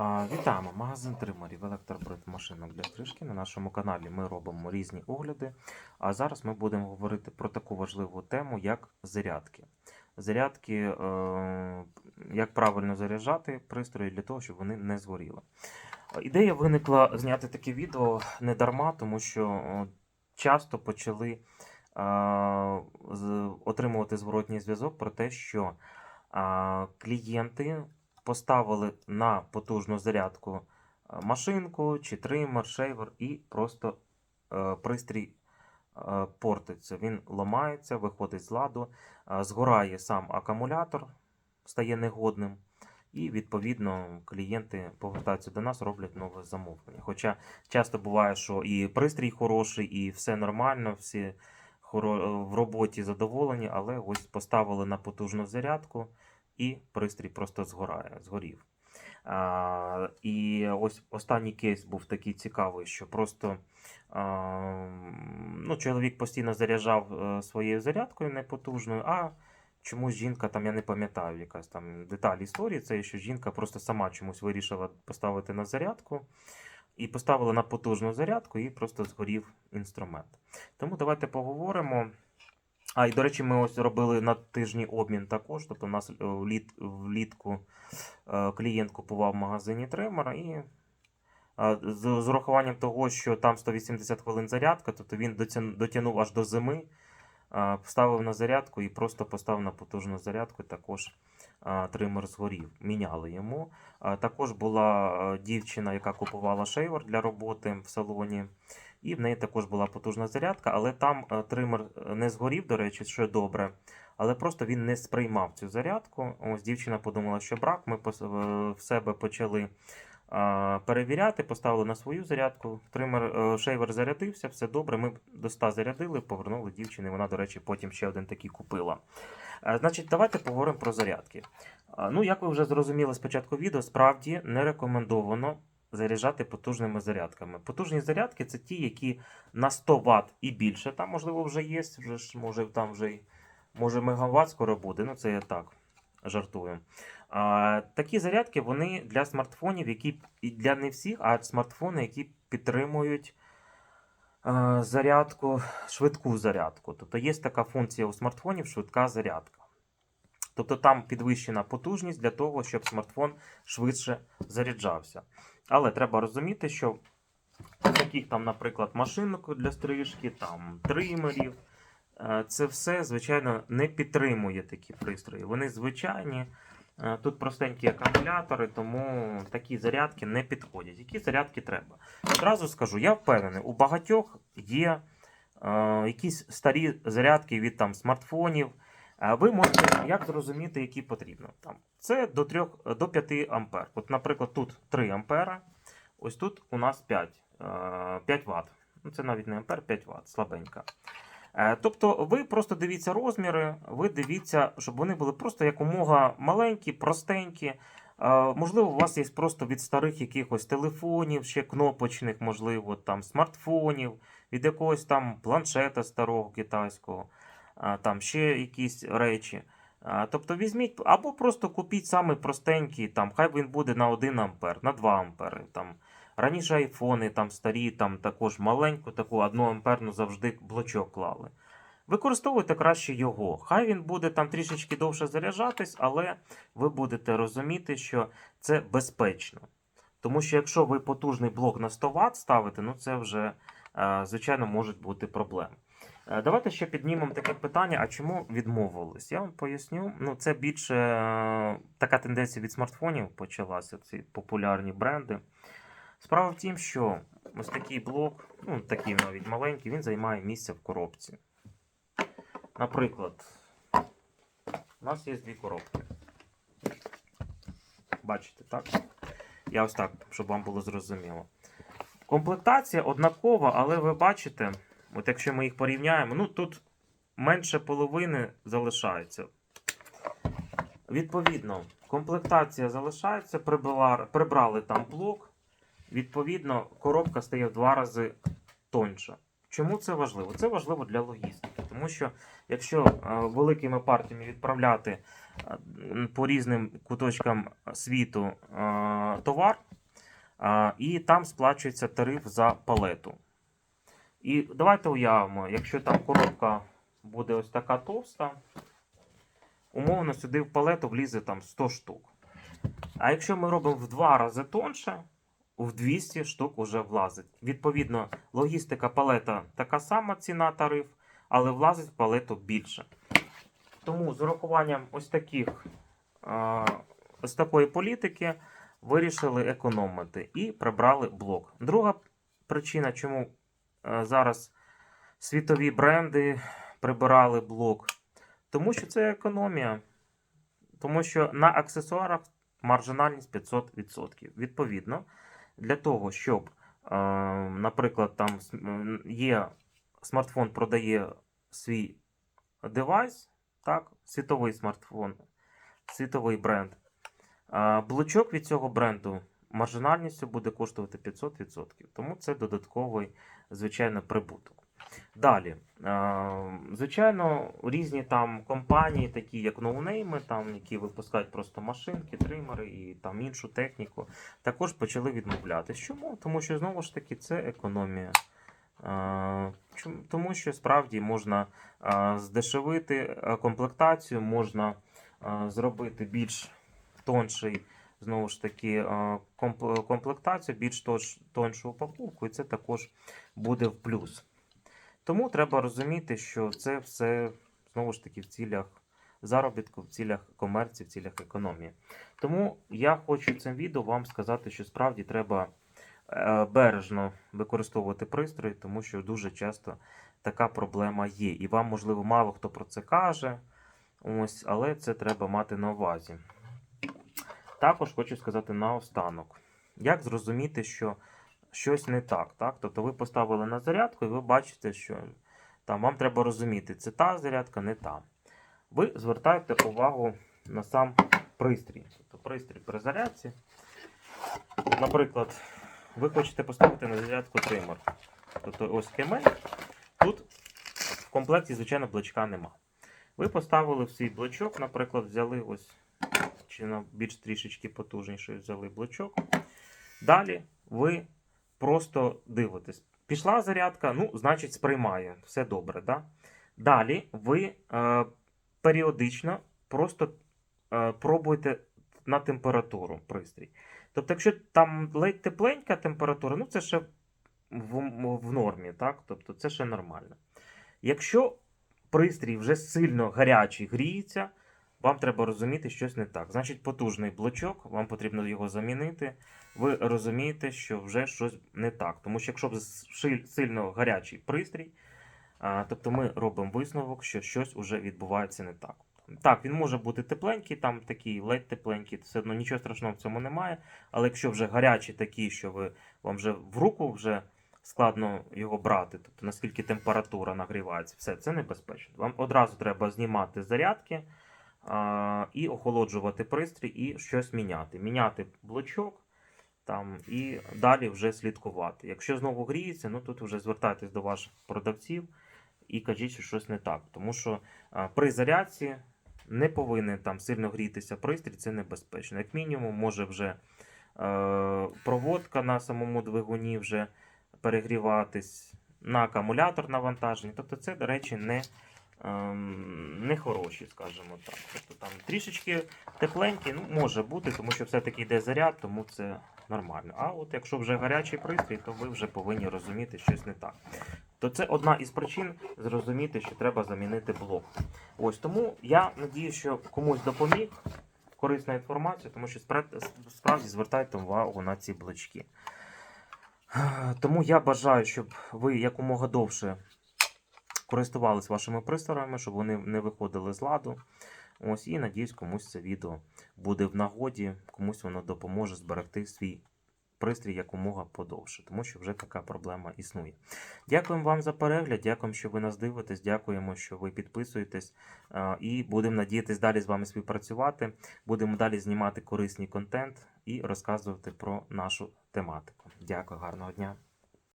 Вітаємо! Магазин тримарів електробрид машинок для стрижки. На нашому каналі ми робимо різні огляди. А зараз ми будемо говорити про таку важливу тему, як зарядки. Зарядки, е, як правильно заряджати пристрої для того, щоб вони не згоріли. Ідея виникла зняти таке відео не дарма, тому що часто почали е, отримувати зворотній зв'язок про те, що клієнти поставили на потужну зарядку е, машинку чи тример, шейвер, і просто е, пристрій е, портиться. Він ламається, виходить з ладу, згорає сам акумулятор, стає негодним. І відповідно клієнти повертаються до нас, роблять нове замовлення. Хоча часто буває, що і пристрій хороший, і все нормально, всі в роботі задоволені, але ось поставили на потужну зарядку, і пристрій просто згорає, згорів. А, і ось останній кейс був такий цікавий, що просто а, ну, чоловік постійно заряджав е, своєю зарядкою непотужною, а чомусь жінка, там я не пам'ятаю, якась там деталь історії, це що жінка просто сама чомусь вирішила поставити на зарядку. І поставила на потужну зарядку, і просто згорів інструмент. Тому давайте поговоримо. А, і до речі, ми ось робили на тижні обмін також. Тобто, у нас е, вліт, влітку е, клієнт купував в магазині тримера і з, з урахуванням того, що там 180 хвилин зарядка, тобто він дотягнув аж до зими, поставив на зарядку і просто поставив на потужну зарядку. Також тример згорів. Міняли йому. Також була дівчина, яка купувала шейвер для роботи в салоні. І в неї також була потужна зарядка, але там тример е, не згорів, до речі, що добре. Але просто він не сприймав цю зарядку. Ось дівчина подумала, що брак. Ми е, в себе почали перевіряти, поставили на свою зарядку. Тример е, шейвер зарядився, все добре. Ми до 100 зарядили, повернули дівчині. Вона, до речі, потім ще один такий купила. Е, Значить, давайте поговоримо про зарядки. Е, Ну, як ви вже зрозуміли з початку відео, справді не рекомендовано заряджати потужними зарядками. Потужні зарядки це ті, які на 100 Вт і більше. Там, можливо, вже є, вже ж, може, там вже може мегаватт скоро буде. Ну, це я так жартую. А, такі зарядки вони для смартфонів, які для не всіх, а смартфони, які підтримують е, зарядку, швидку зарядку. Тобто є така функція у смартфонів швидка зарядка. Тобто там підвищена потужність для того, щоб смартфон швидше заряджався. Але треба розуміти, що таких там, наприклад, машинок для стрижки, там тримерів, е, це все, звичайно, не підтримує такі пристрої. Вони звичайні. Е, Тут простенькі акумулятори, тому такі зарядки не підходять. Які зарядки треба? Одразу скажу, я впевнений, у багатьох є е, якісь старі зарядки від там, смартфонів. Е, Ви можете як зрозуміти, які потрібно. Там, це до 3, до 5 ампер. От, наприклад, тут 3 ампера, ось тут у нас 5, е, 5 Вт. Ну, це навіть не ампер, 5 Вт, слабенька. Е, Тобто ви просто дивіться розміри, ви дивіться, щоб вони були просто якомога маленькі, простенькі. Е, Можливо, у вас є просто від старих якихось телефонів, ще кнопочних, можливо, там смартфонів, від якогось там планшета старого китайського, там ще якісь речі. Тобто візьміть або просто купіть самий простенький, там, хай він буде на 1 ампер, на 2 ампери. Там. Раніше айфони там старі, там також маленьку, таку 1 амперну завжди блочок клали. Використовуйте краще його. Хай він буде там трішечки довше заряджатись, але ви будете розуміти, що це безпечно. Тому що якщо ви потужний блок на 100 Вт ставите, ну це вже, е, звичайно, можуть бути проблеми. Е, Давайте ще піднімемо таке питання: а чому відмовились? Я вам поясню. Ну, це більше е, така тенденція від смартфонів почалася, ці популярні бренди. Справа в тім, що ось такий блок, ну такий навіть маленький, він займає місце в коробці. Наприклад, у нас є дві коробки. Бачите, так? Я ось так, щоб вам було зрозуміло. Комплектація однакова, але ви бачите, от якщо ми їх порівняємо, ну тут менше половини залишається. Відповідно, комплектація залишається, прибрали, там блок. Відповідно, коробка стає в два рази тоньша. Чому це важливо? Це важливо для логістики, тому що якщо е, великими партіями відправляти е, по різним куточкам світу е, товар, і там сплачується тариф за палету. І давайте уявимо, якщо там коробка буде ось така товста, умовно сюди в палету влізе там 100 штук. А якщо ми робимо в два рази тонше, в 200 штук вже влазить. Відповідно, логістика палета така сама ціна тариф, але влазить в палету більше. Тому з урахуванням ось таких з такої політики вирішили економити і прибрали блок. Друга причина, чому е, зараз світові бренди прибирали блок, тому що це економія. Тому що на аксесуарах маржинальність 500%. Відповідно, для того, щоб, е, наприклад, там є смартфон продає свій девайс, так, світовий смартфон, світовий бренд. е, Блочок від цього бренду маржинальністю буде коштувати 500%. Тому це додатковий, звичайно, прибуток. Далі, е, звичайно, різні там компанії, такі як ноунейми, там, які випускають просто машинки, тримери і там іншу техніку, також почали відмовлятись. Чому? Тому що знову ж таки це економія. Е, Тому що справді можна е, здешевити комплектацію, можна зробити більш тонший, знову ж таки, комплектацію, більш тоншу упаковку, і це також буде в плюс. Тому треба розуміти, що це все знову ж таки в цілях заробітку, в цілях комерції, в цілях економії. Тому я хочу цим відео вам сказати, що справді треба е, бережно використовувати пристрої, тому що дуже часто така проблема є. І вам, можливо, мало хто про це каже, ось, але це треба мати на увазі. Також хочу сказати наостанок, як зрозуміти, що щось не так, так? Тобто ви поставили на зарядку і ви бачите, що там вам треба розуміти, це та зарядка, не та. Ви звертаєте увагу на сам пристрій. Тобто пристрій при зарядці. Наприклад, ви хочете поставити на зарядку тример. Тобто ось кемель. Тут в комплекті, звичайно, блочка нема. Ви поставили в свій блочок, наприклад, взяли ось чи на більш трішечки потужніший взяли блочок. Далі ви просто дивитесь. Пішла зарядка, ну, значить, сприймає. Все добре. Да? Далі ви е, періодично просто е, пробуєте на температуру пристрій. Тобто, якщо там ледь тепленька температура, ну це ще в, в нормі, так? Тобто це ще нормально. Якщо пристрій вже сильно гарячий гріється, вам треба розуміти, щось не так. Значить, потужний блочок, вам потрібно його замінити. Ви розумієте, що вже щось не так. Тому що якщо б сильно гарячий пристрій, тобто ми робимо висновок, що щось вже відбувається не так. Так, він може бути тепленький, там такий ледь тепленький, все одно нічого страшного в цьому немає. Але якщо вже гарячий такий, що ви вам вже в руку вже складно його брати, тобто наскільки температура нагрівається, все це небезпечно. Вам одразу треба знімати зарядки і охолоджувати пристрій, і щось міняти. Міняти блочок там, і далі вже слідкувати. Якщо знову гріється, ну тут вже звертайтесь до ваших продавців і кажіть, що щось не так. Тому що при зарядці не повинен там сильно грітися пристрій, це небезпечно. Як мінімум, може вже е, проводка на самому двигуні вже перегріватись, на акумулятор навантаження. Тобто це, до речі, не, ем, не хороші, скажімо так. Тобто там трішечки тепленькі, ну, може бути, тому що все-таки йде заряд, тому це нормально. А от якщо вже гарячий пристрій, то ви вже повинні розуміти, що щось не так. То це одна із причин зрозуміти, що треба замінити блок. Ось тому я надію, що комусь допоміг корисна інформація, тому що справді звертайте увагу на ці блочки. Е, Тому я бажаю, щоб ви якомога довше користувались вашими пристроями, щоб вони не виходили з ладу. Ось і надіюсь, комусь це відео буде в нагоді, комусь воно допоможе зберегти свій пристрій якомога подовше, тому що вже така проблема існує. Дякуємо вам за перегляд, дякуємо, що ви нас дивитесь, дякуємо, що ви підписуєтесь. е, І будемо надіятись далі з вами співпрацювати. Будемо далі знімати корисний контент і розказувати про нашу тематику. Дякую, гарного дня.